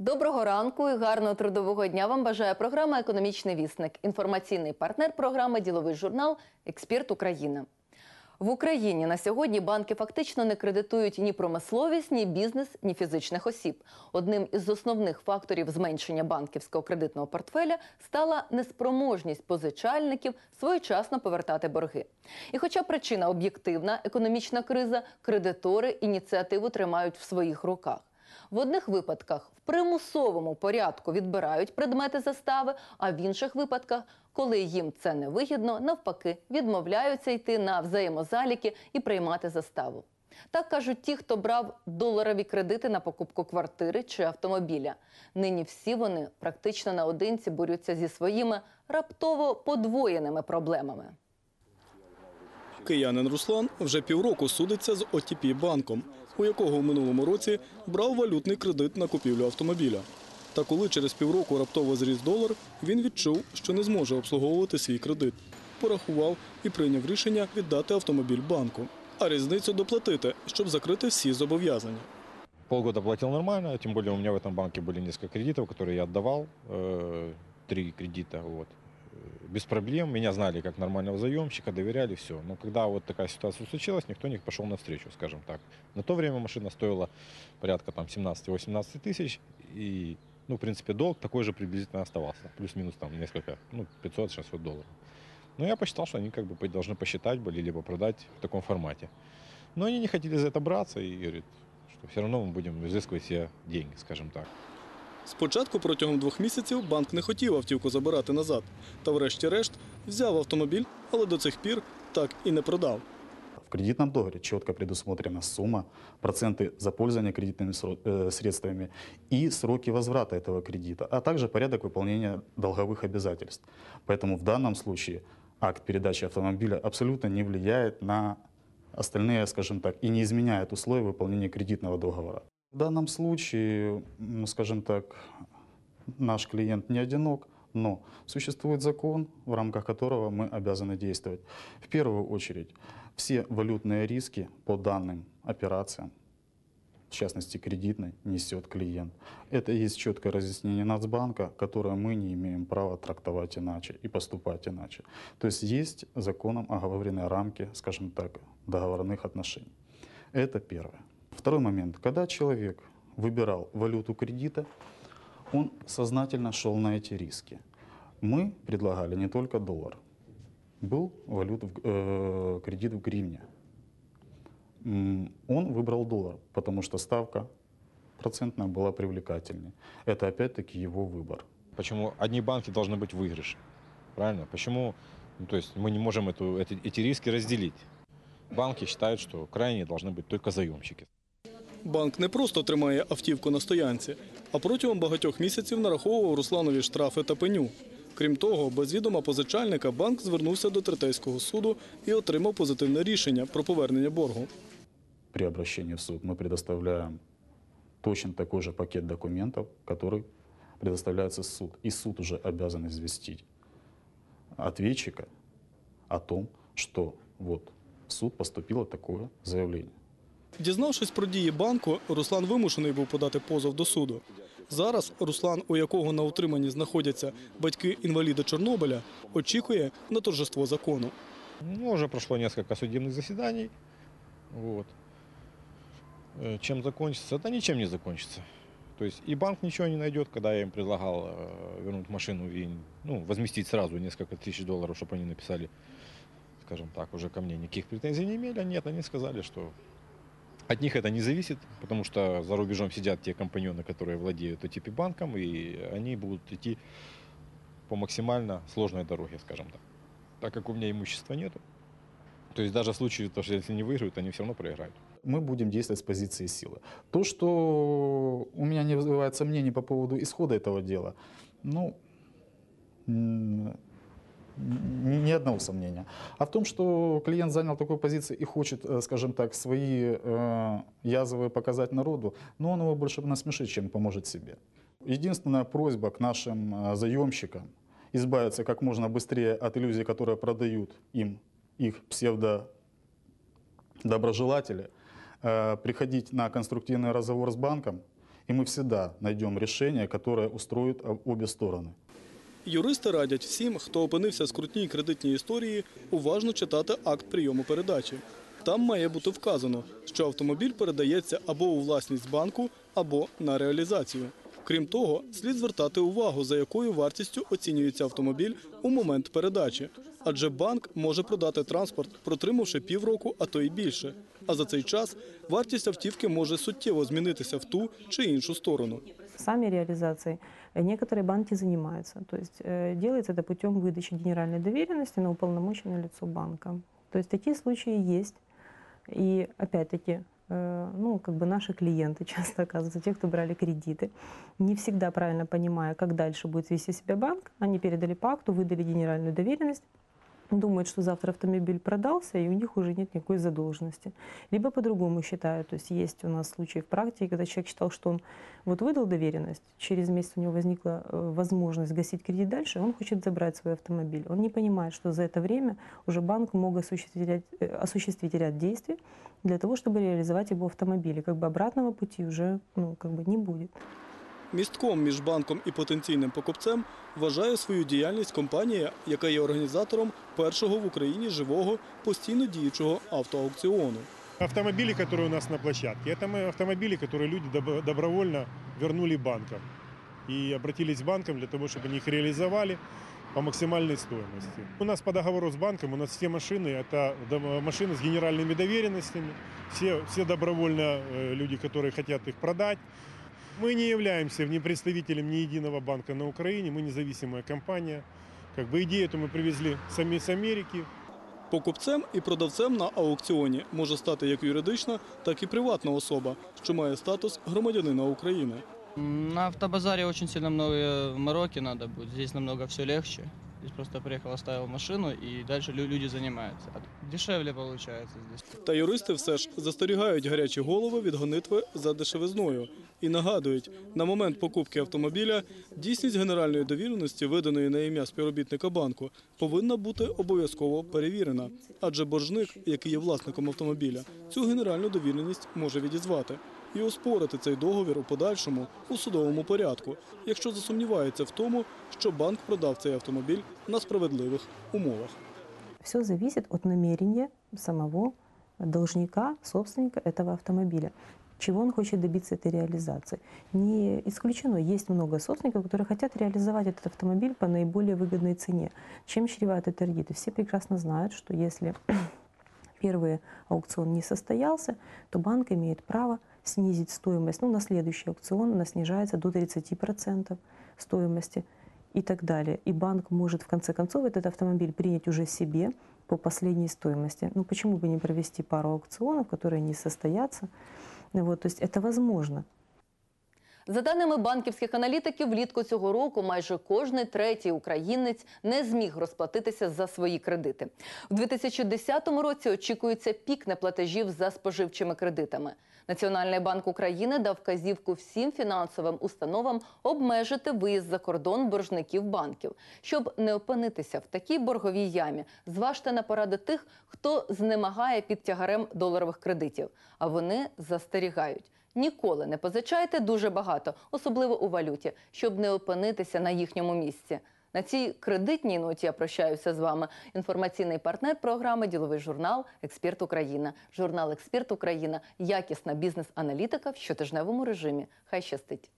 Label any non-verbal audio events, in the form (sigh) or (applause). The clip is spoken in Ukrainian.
Доброго ранку і гарного трудового дня вам бажає програма Економічний вісник. Інформаційний партнер програми Діловий журнал Експерт Україна. В Україні на сьогодні банки фактично не кредитують ні промисловість, ні бізнес, ні фізичних осіб. Одним із основних факторів зменшення банківського кредитного портфеля стала неспроможність позичальників своєчасно повертати борги. І хоча причина об'єктивна, економічна криза, кредитори ініціативу тримають в своїх руках. В одних випадках в примусовому порядку відбирають предмети застави, а в інших випадках, коли їм це не вигідно, навпаки, відмовляються йти на взаємозаліки і приймати заставу. Так кажуть ті, хто брав доларові кредити на покупку квартири чи автомобіля. Нині всі вони практично наодинці борються зі своїми раптово подвоєними проблемами. Киянин Руслан вже півроку судиться з ОТП банком, у якого в минулому році брав валютний кредит на купівлю автомобіля. Та коли через півроку раптово зріс долар, він відчув, що не зможе обслуговувати свій кредит. Порахував і прийняв рішення віддати автомобіль банку, а різницю доплатити, щоб закрити всі зобов'язання. Полгода платил нормально, тем более у меня в этом банке были несколько кредитов, которые я отдавал, э, три кредита, вот. Без проблем, меня знали как нормального заемщика, доверяли, все. Но когда вот такая ситуация случилась, никто не пошел навстречу, скажем так. На то время машина стоила порядка там 17-18 тысяч, и, ну, в принципе, долг такой же приблизительно оставался, плюс-минус там несколько, ну, 500-600 долларов. Но я посчитал, что они как бы должны посчитать были, либо продать в таком формате. Но они не хотели за это браться и говорят, что все равно мы будем изыскивать все деньги, скажем так. Спочатку протягом двох місяців банк не хотів автівку забирати назад, та врешті-решт взяв автомобіль, але до цих пір так і не продав. В кредитном договоре четко предусмотрена сумма, проценты за пользование кредитными сро- э, средствами и сроки возврата этого кредита, а также порядок выполнения долговых обязательств. Поэтому в данном случае акт передачи автомобиля абсолютно не влияет на остальные, скажем так, и не изменяет условия выполнения кредитного договора. В данном случае, скажем так, наш клиент не одинок, но существует закон, в рамках которого мы обязаны действовать. В первую очередь, все валютные риски по данным операциям, в частности кредитной, несет клиент. Это есть четкое разъяснение Нацбанка, которое мы не имеем права трактовать иначе и поступать иначе. То есть есть законом оговоренные рамки, скажем так, договорных отношений. Это первое. Второй момент. Когда человек выбирал валюту кредита, он сознательно шел на эти риски. Мы предлагали не только доллар. Был валют, э, кредит в гривне. Он выбрал доллар, потому что ставка процентная была привлекательнее. Это опять-таки его выбор. Почему одни банки должны быть в? Правильно? Почему ну, то есть мы не можем эту, эти, эти риски разделить? Банки считают, что крайние должны быть только заемщики. Банк не просто тримає автівку на стоянці, а протягом багатьох місяців нараховував Русланові штрафи та пеню. Крім того, без відома позичальника банк звернувся до третейського суду і отримав позитивне рішення про повернення боргу. При обращении в суд мы предоставляем точно такой же пакет документов, который предоставляется в суд. И суд уже обязан известить ответчика о том, что вот в суд поступило такое заявление. Дізнавшись про дії банку, Руслан вимушений був подати позов до суду. Зараз Руслан, у якого на утриманні знаходяться батьки інваліда Чорнобиля, очікує на торжество закону. Ну, уже прошло несколько судебных заседаний. Вот. Э, Чем закончится? Да ничем не закончится. То есть и банк ничего не найдет, когда я им предлагал э, вернуть машину и ну, возместить сразу несколько тысяч долларов, чтобы они написали, скажем так, уже ко мне никаких претензий не имели. Нет, они сказали, что От них это не зависит, потому что за рубежом сидят те компаньоны, которые владеют OTP банком, и они будут идти по максимально сложной дороге, скажем так. Так как у меня имущества нету, то есть даже в случае, то, что если не выиграют, они все равно проиграют. Мы будем действовать с позиции силы. То, что у меня не вызывает сомнений по поводу исхода этого дела, ну, ни одного сомнения. А в том, что клиент занял такую позицию и хочет, э, скажем так, свои э, язвы показать народу, но он его больше насмешит, чем поможет себе. Единственная просьба к нашим э, заемщикам избавиться как можно быстрее от иллюзий, которые продают им их псевдо доброжелатели, э, приходить на конструктивный разговор с банком И мы всегда найдем решение, которое устроит об- обе стороны. Юристи радять всім, хто опинився в скрутній кредитній історії, уважно читати акт прийому передачі. Там має бути вказано, що автомобіль передається або у власність банку, або на реалізацію. Крім того, слід звертати увагу, за якою вартістю оцінюється автомобіль у момент передачі. Адже банк може продати транспорт, протримавши півроку, а то й більше. А за цей час вартість автівки може суттєво змінитися в ту чи іншу сторону. Сами реализацией э, некоторые банки занимаются. То есть э, делается это путем выдачи генеральной доверенности на уполномоченное лицо банка. То есть такие случаи есть. И опять-таки, э, ну, как бы наши клиенты (laughs) часто оказываются, те, кто брали кредиты, не всегда правильно понимая, как дальше будет вести себя банк, они передали по выдали генеральную доверенность, думают, что завтра автомобиль продался, и у них уже нет никакой задолженности. Либо по-другому считают. То есть есть у нас случаи в практике, когда человек считал, что он вот выдал доверенность, через месяц у него возникла э, возможность гасить кредит дальше, он хочет забрать свой автомобиль. Он не понимает, что за это время уже банк мог осуществить ряд, э, осуществить ряд действий для того, чтобы реализовать его автомобиль. И как бы обратного пути уже ну, как бы не будет. Містком між банком і потенційним покупцем вважає свою діяльність компанія, яка є організатором першого в Україні живого постійно діючого автоаукціону. Автомобили, которые у нас на площадке, это мы автомобили, которые люди добро- добровольно вернули банкам. И обратились к банкам для того, чтобы они их реализовали по максимальной стоимости. У нас по договору с банком, у нас все машины, это дом- машины с генеральными доверенностями, все, все добровольно э, люди, которые хотят их продать. Мы не являемся ни представителем ни единого банка на Украине, мы независимая компания. Как бы идею эту мы привезли сами с Америки, Покупцем і продавцем на аукціоні може стати як юридична, так і приватна особа, що має статус громадянина України. М, На автобазаре очень сильно много мороки надо будет. Здесь намного все легче. Здесь просто приехал, оставил машину, и дальше лю- люди занимаются. Дешевле получается здесь. Та юристи все ж застерігають гарячі голови від гонитви за дешевизною і нагадують, на момент покупки автомобіля дійсність генеральної довіреності, виданої на ім'я співробітника банку, повинна бути обов'язково перевірена. Адже боржник, який є власником автомобіля, цю генеральну довіреність може відізвати і оспорити цей договір у подальшому у судовому порядку, якщо засумнівається в тому, що банк продав цей автомобіль на справедливих умовах. Все зависит от намерения самого должника, собственника этого автомобиля. Чего он хочет добиться этой реализации. Не исключено, есть много собственников, которые хотят реализовать этот автомобиль по наиболее выгодной цене. Чем чреваты это кредиты? Все прекрасно знают, что если (clears throat) первый аукцион не состоялся, то банк имеет право снизить стоимость. Ну, на следующий аукцион она снижается до 30% стоимости и так далее. И банк может в конце концов этот автомобиль принять уже себе по последней стоимости. Ну почему бы не провести пару аукционов, которые не состоятся? Вот, то есть это возможно. За даними банківських аналітиків, влітку цього року майже кожний третій українець не зміг розплатитися за свої кредити. У 2010 році очікується пік неплатежів за споживчими кредитами. Національний банк України дав вказівку всім фінансовим установам обмежити виїзд за кордон боржників банків. Щоб не опинитися в такій борговій ямі, зважте на поради тих, хто знемагає під тягарем доларових кредитів. А вони застерігають. Ніколи не позичайте дуже багато, особливо у валюті, щоб не опинитися на їхньому місці. На цій кредитній ноті я прощаюся з вами. Інформаційний партнер програми Діловий журнал Експерт Україна. Журнал Експерт Україна якісна бізнес-аналітика в щотижневому режимі. Хай щастить.